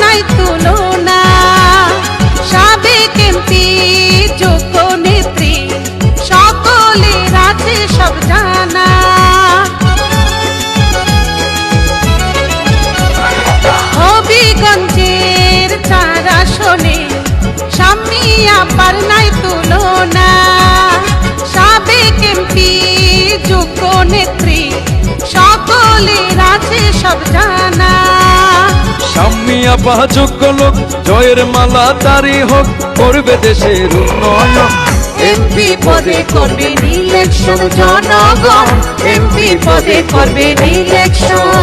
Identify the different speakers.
Speaker 1: নাই তুলনা সাবেক এমপি যোগ্য নেত্রী সকলের আছে সব জানা।
Speaker 2: হবিগঞ্জের তার আসনে স্বামী আপার নাই তুলনা সাবেক এমপি যোগ্য নেত্রী যোগ্য লোক, জয়ের মালা তারি হোক, করবে দেশের উন্নয়ন।
Speaker 1: এমপি পদে করবে ইলেকশন জনগণ, এমপি পদে করবেন ইলেকশন